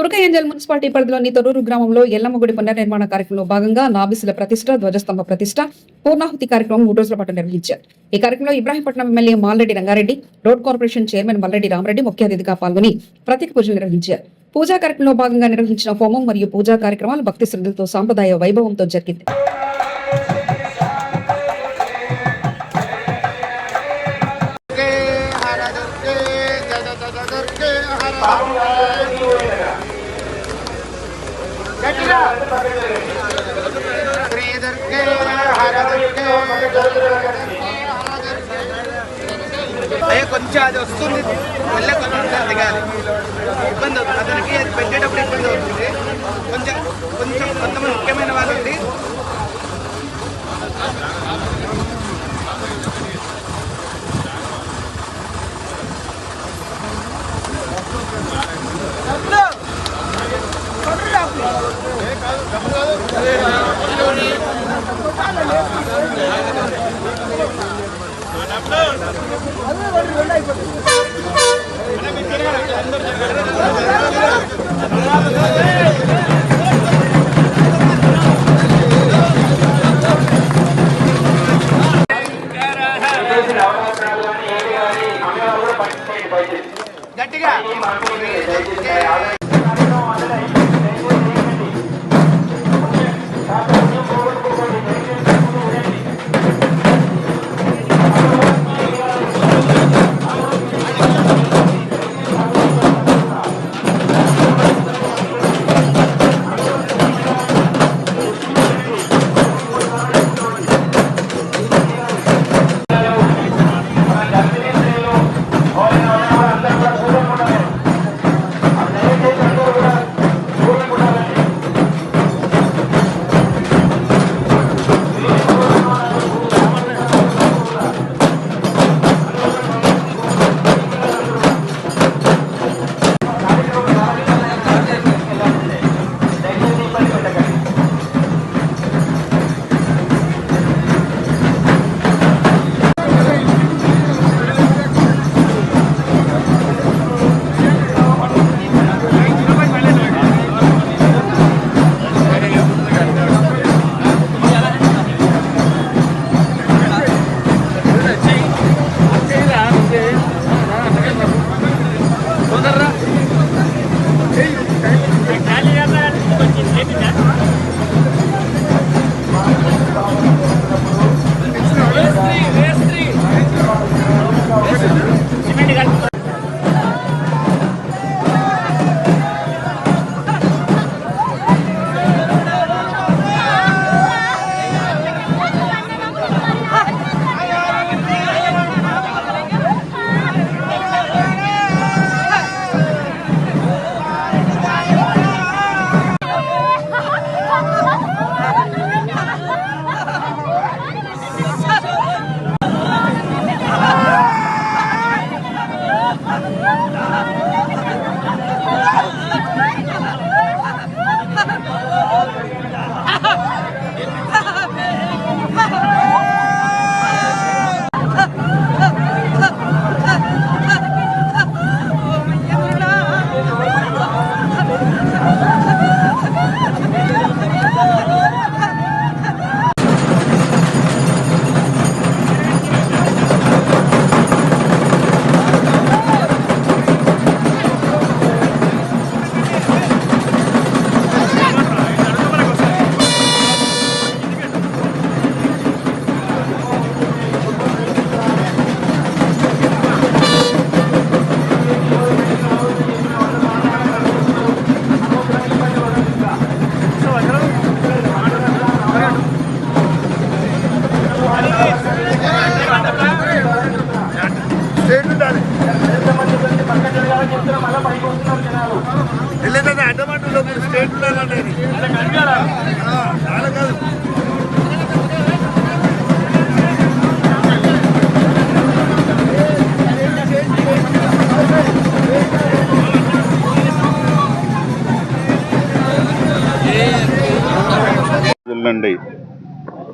తురక municipality పరిధిలోని తొరూరు గ్రామంలో ఎల్లమ్మగుడి పునర్నిర్మాణ కార్యక్రమంలో భాగంగా నాబిసుల ప్రతిష్ట ధ్వజస్తంభ ప్రతిష్ట పూర్ణాహుతి కార్యక్రమం మూడు రోజుల పాటు నిర్వహించారు. ఈ కార్యక్రమంలో Ibrahimpatnam MLA Malreddy Rangareddy road corporation chairman Malreddy Ramreddy ముఖ్య అతిథిగా పాల్గొని ప్రత్యేక పూజలు నిర్వహించారు. పూజా కార్యక్రమంలో భాగంగా నిర్వహించిన హోమం మరియు పూజా కార్యక్రమాలు భక్తి శ్రద్ధలతో సాంప్రదాయ వైభవంతో జరిగింది. Thank you. దుర్గే జగ జగ దుర్గే హర శ్రీ దుర్గే హర దుర్గే అయ్యా కొంచెం అది వస్తుంది మళ్ళీ కొంచెం దిగాలి ఇబ్బంది అవుతుంది అతనికి అది పెట్టేటప్పుడు ఇబ్బంది అవుతుంది కొంచెం కొంచెం కొంతమంది ముఖ్యమైన వాళ్ళు ఉండి Bravo,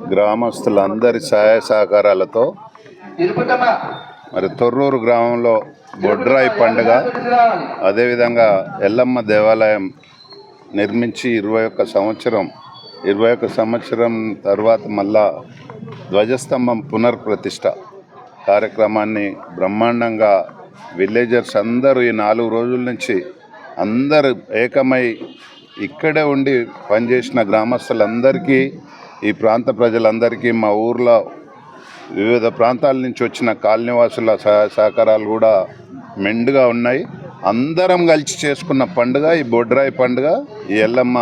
గ్రామస్తులందరి సహాయ సహకారాలతో మరి తొర్రూరు గ్రామంలో బొడ్రాయి పండుగ అదేవిధంగా ఎల్లమ్మ దేవాలయం నిర్మించి ఇరవై ఒక్క సంవత్సరం ఇరవై ఒక్క సంవత్సరం తర్వాత మళ్ళా ధ్వజస్తంభం పునర్ప్రతిష్ఠ కార్యక్రమాన్ని బ్రహ్మాండంగా విలేజర్స్ అందరూ ఈ నాలుగు రోజుల నుంచి అందరూ ఏకమై ఇక్కడే ఉండి పనిచేసిన గ్రామస్తులందరికీ ఈ ప్రాంత ప్రజలందరికీ మా ఊర్లో వివిధ ప్రాంతాల నుంచి వచ్చిన కాలనీవాసుల సహాయ సహకారాలు కూడా మెండుగా ఉన్నాయి. అందరం కలిసి చేసుకున్న పండుగ ఈ బొడ్రాయి పండుగ ఈ ఎల్లమ్మ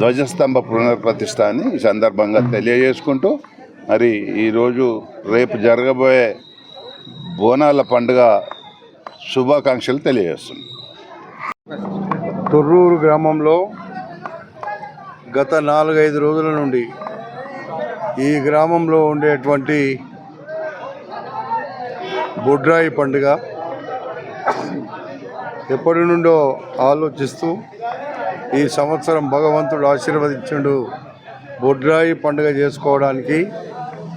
ధ్వజస్తంభ పునర్ప్రతిష్ట అని ఈ సందర్భంగా తెలియజేసుకుంటూ మరి ఈరోజు రేపు జరగబోయే బోనాల పండుగ శుభాకాంక్షలు తెలియజేస్తున్నాం. తొర్రూరు గ్రామంలో గత నాలుగైదు రోజుల నుండి ఈ గ్రామంలో ఉండేటువంటి బొడ్రాయి పండుగ ఎప్పటి నుండో ఆలోచిస్తూ ఈ సంవత్సరం భగవంతుడు ఆశీర్వదించుండు బొడ్రాయి పండుగ చేసుకోవడానికి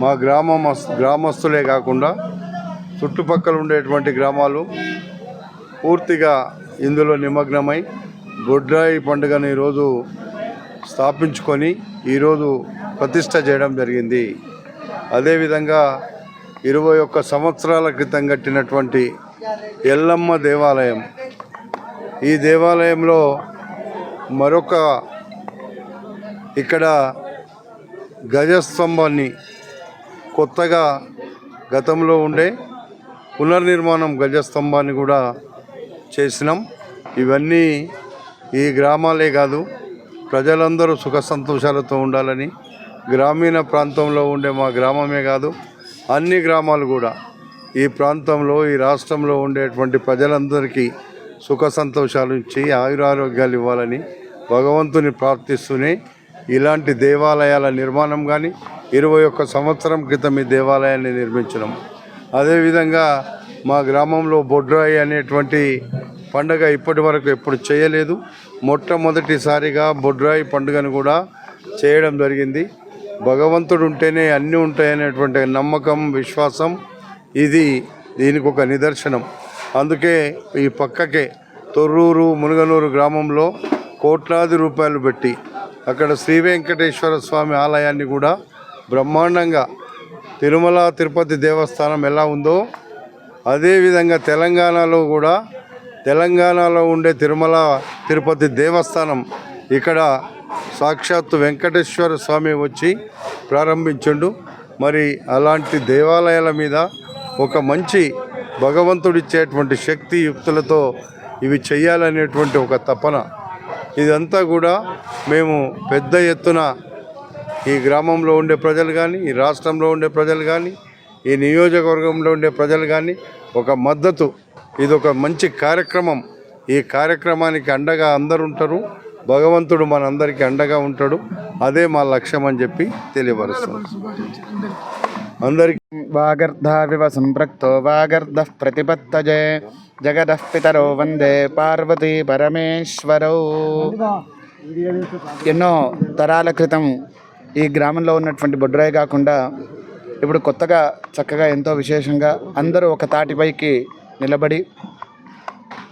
మా గ్రామం గ్రామస్తులే కాకుండా చుట్టుపక్కల ఉండేటువంటి గ్రామాలు పూర్తిగా ఇందులో నిమగ్నమై బొడ్రాయి పండుగను ఈరోజు స్థాపించుకొని ఈరోజు ప్రతిష్ట చేయడం జరిగింది. అదేవిధంగా ఇరవై ఒక్క సంవత్సరాల క్రితం కట్టినటువంటి ఎల్లమ్మ దేవాలయం. ఈ దేవాలయంలో మరొక ఇక్కడ గజస్తంభాన్ని కొత్తగా గతంలో ఉండే పునర్నిర్మాణం గజస్తంభాన్ని కూడా చేసినాం. ఇవన్నీ ఈ గ్రామాలే కాదు ప్రజలందరూ సుఖ సంతోషాలతో ఉండాలని గ్రామీణ ప్రాంతంలో ఉండే మా గ్రామమే కాదు అన్ని గ్రామాలు కూడా ఈ ప్రాంతంలో ఈ రాష్ట్రంలో ఉండేటువంటి ప్రజలందరికీ సుఖ సంతోషాలు ఇచ్చి ఆయురారోగ్యాలు ఇవ్వాలని భగవంతుని ప్రార్థిస్తూనే ఇలాంటి దేవాలయాల నిర్మాణం కానీ ఇరవై ఒక్క సంవత్సరం క్రితం ఈ దేవాలయాన్ని నిర్మించడం అదేవిధంగా మా గ్రామంలో బొడ్రాయి అనేటువంటి పండగ ఇప్పటి వరకు ఎప్పుడు చేయలేదు. మొట్టమొదటిసారిగా బొడ్రాయి పండుగను కూడా చేయడం జరిగింది. భగవంతుడు ఉంటేనే అన్నీ ఉంటాయనేటువంటి నమ్మకం విశ్వాసం ఇది దీనికి ఒక నిదర్శనం. అందుకే ఈ పక్కకే తొర్రూరు మునుగనూరు గ్రామంలో కోట్లాది రూపాయలు పెట్టి అక్కడ శ్రీ వెంకటేశ్వర స్వామి ఆలయాన్ని కూడా బ్రహ్మాండంగా తిరుమల తిరుపతి దేవస్థానం ఎలా ఉందో అదేవిధంగా తెలంగాణలో కూడా తెలంగాణలో ఉండే తిరుమల తిరుపతి దేవస్థానం ఇక్కడ సాక్షాత్తు వెంకటేశ్వర స్వామి వచ్చి ప్రారంభించుండు. మరి అలాంటి దేవాలయాల మీద ఒక మంచి భగవంతుడిచ్చేటువంటి శక్తి యుక్తులతో ఇవి చేయాలనేటువంటి ఒక తపన. ఇదంతా కూడా మేము పెద్ద ఎత్తున ఈ గ్రామంలో ఉండే ప్రజలు కానీ ఈ రాష్ట్రంలో ఉండే ప్రజలు కానీ ఈ నియోజకవర్గంలో ఉండే ప్రజలు కానీ ఒక మద్దతు. ఇది ఒక మంచి కార్యక్రమం. ఈ కార్యక్రమానికి అండగా అందరు ఉంటారు. భగవంతుడు మనందరికీ అండగా ఉంటాడు. అదే మా లక్ష్యం అని చెప్పి తెలియపరుస్తాం. అందరికీ వాగర్ధావివ సంపృక్తో వాగర్ధ ప్రతిపత్తజే జగదః పితరో వందే పార్వతీ పరమేశ్వరౌ. ఎన్నో తరాల క్రితం ఈ గ్రామంలో ఉన్నటువంటి బొడ్రాయి కాకుండా ఇప్పుడు కొత్తగా చక్కగా ఎంతో విశేషంగా అందరూ ఒక తాటిపైకి నిలబడి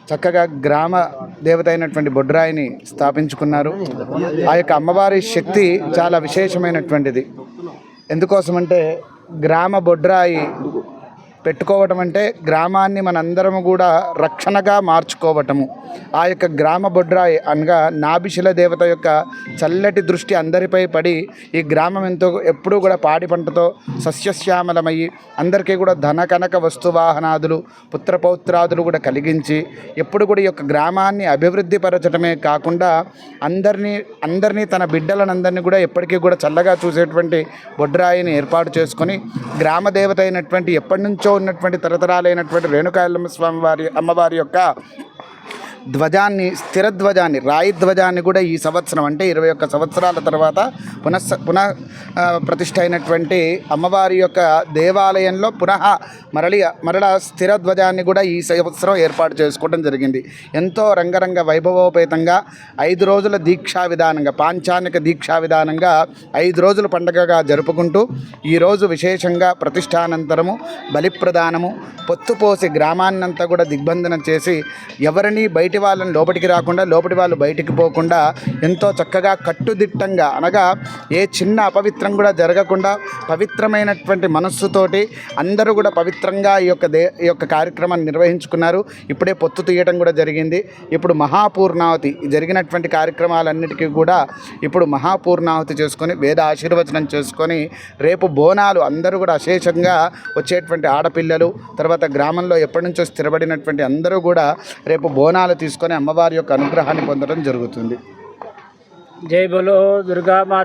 చక్కగా గ్రామ దేవత అయినటువంటి బొడ్రాయిని స్థాపించుకున్నారు. ఆ యొక్క అమ్మవారి శక్తి చాలా విశేషమైనటువంటిది. ఎందుకోసమంటే గ్రామ బొడ్రాయి పెట్టుకోవటం అంటే గ్రామాన్ని మనందరము కూడా రక్షణగా మార్చుకోవటము. ఆ యొక్క గ్రామ బొడ్రాయి అనగా నాభిశిల దేవత యొక్క చల్లటి దృష్టి అందరిపై పడి ఈ గ్రామం ఎంతో ఎప్పుడూ కూడా పాడి పంటతో సస్యశ్యామలమయ్యి అందరికీ కూడా ధన కనక వస్తువాహనాదులు పుత్రపౌత్రాదులు కూడా కలిగించి ఎప్పుడు కూడా ఈ యొక్క గ్రామాన్ని అభివృద్ధి పరచడమే కాకుండా అందరినీ అందరినీ తన బిడ్డలనందరినీ కూడా ఎప్పటికీ కూడా చల్లగా చూసేటువంటి బొడ్రాయిని ఏర్పాటు చేసుకొని గ్రామ దేవత అయినటువంటి ఎప్పటి నుంచో ఉన్నటువంటి తరతరాలైనటువంటి రేణుకాయలమ్మ స్వామి వారి అమ్మవారి యొక్క ధ్వజాన్ని స్థిర ధ్వజాన్ని రాయి ధ్వజాన్ని కూడా ఈ సంవత్సరం అంటే ఇరవై ఒక్క సంవత్సరాల తర్వాత పునః పునః ప్రతిష్ట ప్రతిష్ఠ అయినటువంటి అమ్మవారి యొక్క దేవాలయంలో పునః మరలి మరల స్థిర ధ్వజాన్ని కూడా ఈ సంవత్సరం ఏర్పాటు చేసుకోవడం జరిగింది. ఎంతో రంగరంగ వైభవోపేతంగా ఐదు రోజుల దీక్షా విధానంగా పాంచానిక దీక్షా విధానంగా ఐదు రోజుల పండుగగా జరుపుకుంటూ ఈరోజు విశేషంగా ప్రతిష్టానంతరము బలిప్రదానము పొత్తుపోసి గ్రామాన్నంతా కూడా దిగ్బంధనం చేసి ఎవరిని బయటి వాళ్ళని లోపలికి రాకుండా లోపలి వాళ్ళు బయటికి పోకుండా ఎంతో చక్కగా కట్టుదిట్టంగా అనగా ఏ చిన్న అపవిత్రం కూడా జరగకుండా పవిత్రమైనటువంటి మనస్సుతోటి అందరూ కూడా పవిత్రంగా ఈ యొక్క దే ఈ యొక్క కార్యక్రమాన్ని నిర్వహించుకున్నారు. ఇప్పుడే పొత్తు తీయటం కూడా జరిగింది. ఇప్పుడు మహాపూర్ణావతి జరిగినటువంటి కార్యక్రమాలన్నిటికీ కూడా ఇప్పుడు మహాపూర్ణావతి చేసుకొని వేద ఆశీర్వచనం చేసుకొని రేపు బోనాలు అందరూ కూడా అశేషంగా వచ్చేటువంటి ఆడపిల్లలు తర్వాత గ్రామంలో ఎప్పటి నుంచో స్థిరపడినటువంటి అందరూ కూడా రేపు బోనాలు తీసుకొని అమ్మవారి యొక్క అనుగ్రహాన్ని పొందడం జరుగుతుంది. జై బలో దుర్గామాత